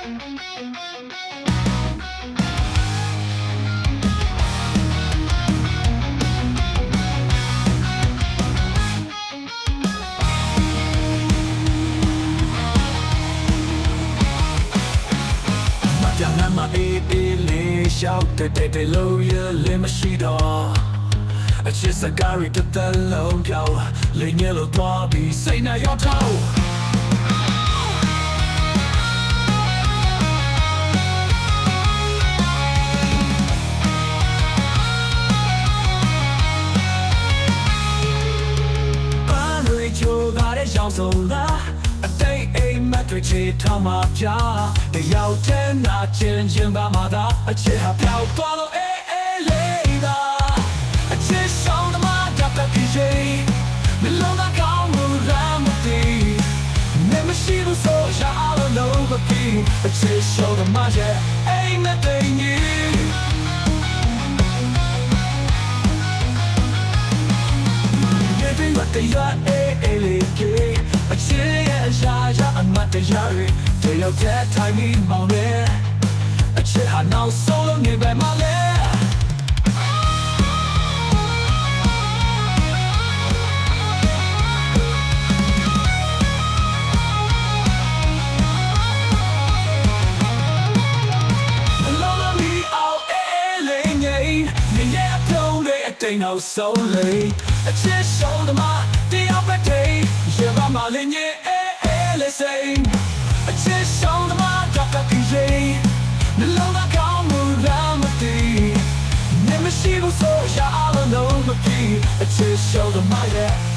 မပြန်နိုင်မအေးအေးလေးရှောက်တဲ့တဲ့တဲ့လို့ရလည်းမရှိတော့အချစ်စကားရီတစ်သက်လုံးပြောင်းလိမ်ငယ်လို့သွားပြီးစိတ်နဲ့ရောက်တော့ ကားတဲ့ရောင်စုံလားအတိတ်အိမ်မက်တွေချေထားမှာပြတယောက်တည်းနာချင်းချင်းပါမှာသာအချစ်ဟာပြောက်သွားလို့အေးအေးလေးသာအချစ်ဆောင်သမားတပ်တဲ့ပြေးမလုံးကကောင်းမှုရမ်းမသိနေမရှိဘူးဆိုရအောင်လို့မပြီးအချစ်ဆောင်သမားရဲ့အိမ်မက်တွေညီ Giving what they are, eh, eh, eh, eh. A chilly as I, I'm not the Jerry. They don't get time in my way. A chill, I know so long, you by my leg. လောလောမီအောင်အေးလေးငယ်နေရပြုံးလေးအတိမ်အောင်ဆုံးလေးအချစ်ဆုံးသမား မပြီးအချစ်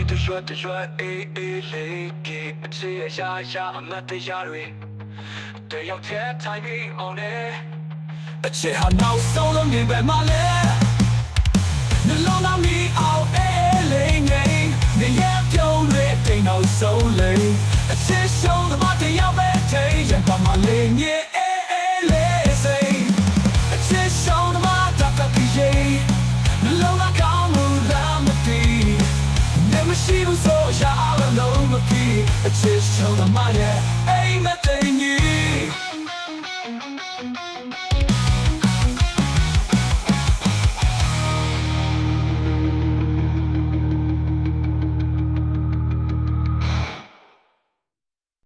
你的说的说一一零一，只要下下那的压力，得要天太硬哦你，而且还闹骚了你被骂嘞，你老那米奥一零一，你也丢脸的闹骚嘞，而且手的把的要被推，也把骂零一。 နေမရှိဘူး